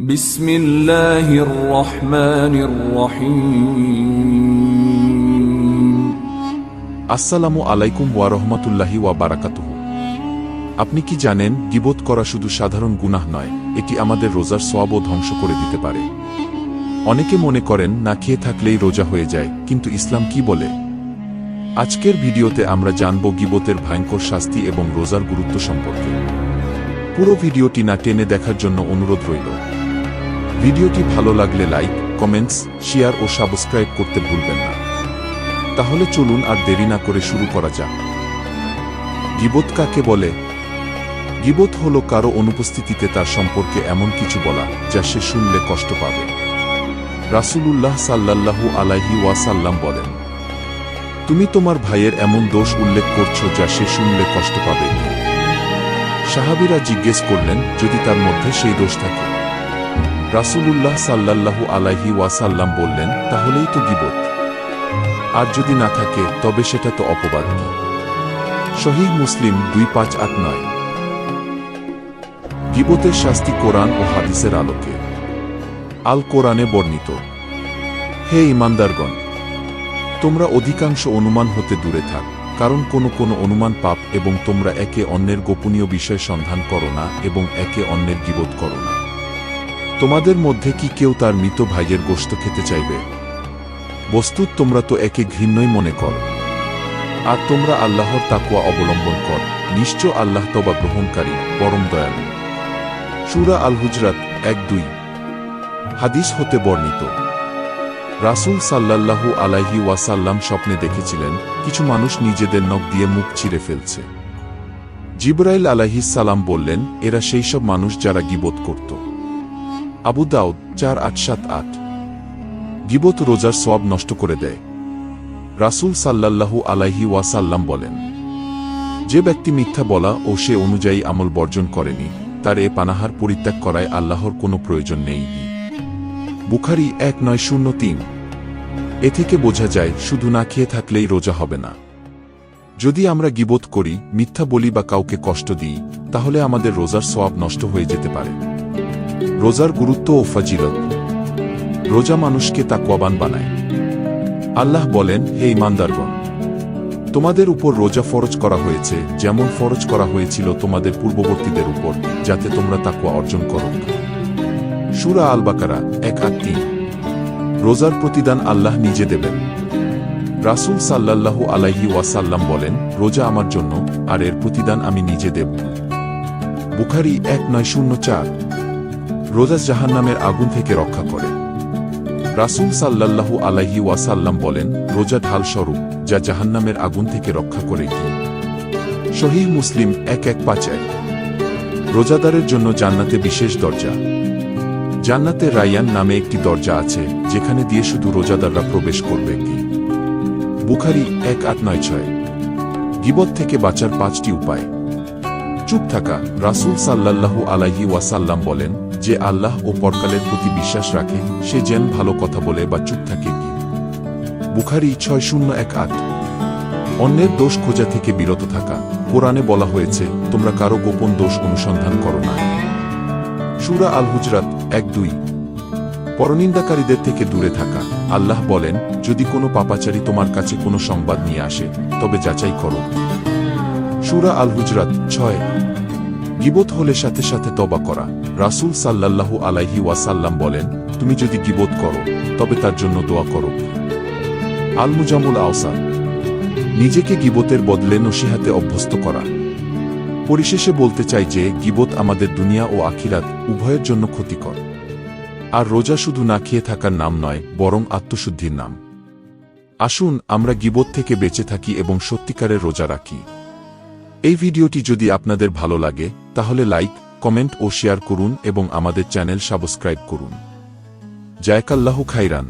بسم الله الرحمن الرحيم আসসালামু আলাইকুম ওয়া রহমতুল্লাহি ওয়া বারাকাতুহু আপনি কি জানেন গিবত করা শুধু সাধারণ গুনাহ নয় এটি আমাদের রোজার সোয়াবও ধ্বংস করে দিতে পারে অনেকে মনে করেন না খেয়ে থাকলেই রোজা হয়ে যায় কিন্তু ইসলাম কি বলে আজকের ভিডিওতে আমরা জানব গিবতের ভয়ঙ্কর শাস্তি এবং রোজার গুরুত্ব সম্পর্কে পুরো ভিডিওটি না টেনে দেখার জন্য অনুরোধ রইল ভিডিওটি ভালো লাগলে লাইক, কমেন্টস, শেয়ার ও সাবস্ক্রাইব করতে ভুলবেন না। তাহলে চলুন আর দেরি না করে শুরু করা যাক। গিবত কাকে বলে? গিবত হল কারও অনুপস্থিতিতে তার সম্পর্কে এমন কিছু বলা, যা সে শুনলে কষ্ট পাবে। রাসূলুল্লাহ সাল্লাল্লাহু আলাইহি ওয়াসাল্লাম বলেন, তুমি তোমার ভাইয়ের এমন দোষ উল্লেখ করছ যা সে শুনলে কষ্ট পাবে সাহাবিরা জিজ্ঞেস করলেন, যদি তার মধ্যে সেই দোষ থাকে? রাসূলুল্লাহ সাল্লাল্লাহু আলাইহি ওয়াসাল্লাম বললেন, তাহলেই তো গিবত। আর যদি না থাকে, তবে সেটা তো অপবাদ শহীদ মুসলিম দুই পাঁচ আট নয়। গিবতের শাস্তি কোরআন ও হাদিসের আলোকে। আল কোরআনে বর্ণিত, হে ইমানদারগণ তোমরা অধিকাংশ অনুমান হতে দূরে থাক, কারণ কোনো কোনো অনুমান পাপ এবং তোমরা একে অন্যের গোপনীয় বিষয় সন্ধান করো না এবং একে অন্যের গিবত করো না। তোমাদের মধ্যে কি কেউ তার মৃত ভাইয়ের গোশত খেতে চাইবে? বস্তুত তোমরা তো একে ঘৃণ্যই মনে কর। আর তোমরা আল্লাহর তাকুয়া অবলম্বন কর। নিশ্চয় আল্লাহ তবা গ্রহণকারী, পরম দয়ালু। সুরা আল হুজরাত এক দুই। হাদিস হতে বর্ণিত। রাসূল সাল্লাল্লাহু আলাইহি ওয়াসাল্লাম স্বপ্নে দেখেছিলেন, কিছু মানুষ নিজেদের নখ দিয়ে মুখ ছিঁড়ে ফেলছে। জিব্রাইল আলাইহিস সালাম বললেন, এরা সেই সব মানুষ যারা গিবোধ করত। আবু দাউদ চার আট সাত আট। গিবত রোজার সব নষ্ট করে দেয়। রাসূল সাল্লাল্লাহু আলাইহি ওয়াসাল্লাম বলেন, যে ব্যক্তি মিথ্যা বলা ও সে অনুযায়ী আমল বর্জন করেনি, তার এ পানাহার পরিত্যাগ করায় আল্লাহর কোনো প্রয়োজন নেই। বুখারি এক নয় শূন্য তিন। এ থেকে বোঝা যায়, শুধু না খেয়ে থাকলেই রোজা হবে না। যদি আমরা গিবোধ করি, মিথ্যা বলি বা কাউকে কষ্ট দিই, তাহলে আমাদের রোজার সোয়াব নষ্ট হয়ে যেতে পারে। রোজার গুরুত্ব ও ফাজিলত। রোজা মানুষকে তাকওয়াবান বানায়। আল্লাহ বলেন, হে ইমানদারগণ তোমাদের উপর রোজা ফরজ করা হয়েছে, যেমন ফরজ করা হয়েছিল তোমাদের পূর্ববর্তীদের উপর, যাতে তোমরা তাকুয়া অর্জন করো। সুরা আল বাকারা এক আট তিন। রোজার প্রতিদান আল্লাহ নিজে দেবেন। রাসূল সাল্লাল্লাহু আলাইহি ওয়াসাল্লাম বলেন, রোজা আমার জন্য, আর এর প্রতিদান আমি নিজে দেব। বুখারি এক নয় শূন্য চার। রোজা জাহান্নামের আগুন থেকে রক্ষা করে। রাসূল সাল্লাল্লাহু আলাইহি ওয়াসাল্লাম বলেন, রোজা ঢাল স্বরূপ, যা জাহান্নামের আগুন থেকে রক্ষা করে কি? শহীদ মুসলিম এক এক পাঁচ এক। রোজাদারের জন্য জান্নাতে বিশেষ দরজা। জান্নাতে রায়ান নামে একটি দরজা আছে, যেখানে দিয়ে শুধু রোজাদাররা প্রবেশ করবে কি? বুখারি এক আট নয় ছয়। গিবত থেকে বাঁচার পাঁচটি উপায়। চুপ থাকা, রাসূল সাল্লাল্লাহু আলাইহি ওয়াসাল্লাম বলেন যে আল্লাহ ও পরকালের প্রতি বিশ্বাস রাখে, সে যেন ভালো কথা বলে বা চুপ থাকে। কি বুখারি ছয় শূন্য এক আট। অন্যের দোষ খোঁজা থেকে বিরত থাকা। কোরআনে বলা হয়েছে, তোমরা কারও গোপন দোষ অনুসন্ধান করো না। সুরা আল হুজরাত এক দুই। পরনিন্দাকারীদের থেকে দূরে থাকা। আল্লাহ বলেন, যদি কোনো পাপাচারী তোমার কাছে কোনো সংবাদ নিয়ে আসে, তবে যাচাই করো। সুরা আল হুজরাত ছয়। গিবত হলে সাথে সাথে তবা করা। রাসূল সাল্লাল্লাহু আলাইহি ওয়াসাল্লাম বলেন, তুমি যদি গিবত করো, তবে তার জন্য দোয়া করো। আল মুজামুল আওসা নিজেকে গিবতের বদলে নসিহাতে অভ্যস্ত করা। পরিশেষে বলতে চাই যে, গিবত আমাদের দুনিয়া ও আখিরাত উভয়ের জন্য ক্ষতিকর। আর রোজা শুধু না খেয়ে থাকার নাম নয়, বরং আত্মশুদ্ধির নাম। আসুন, আমরা গিবত থেকে বেঁচে থাকি এবং সত্যিকারের রোজা রাখি। এই ভিডিওটি যদি আপনাদের ভালো লাগে, তাহলে লাইক, কমেন্ট ও শেয়ার করুন এবং আমাদের চ্যানেল সাবস্ক্রাইব করুন। জায়কাল্লাহু খাইরান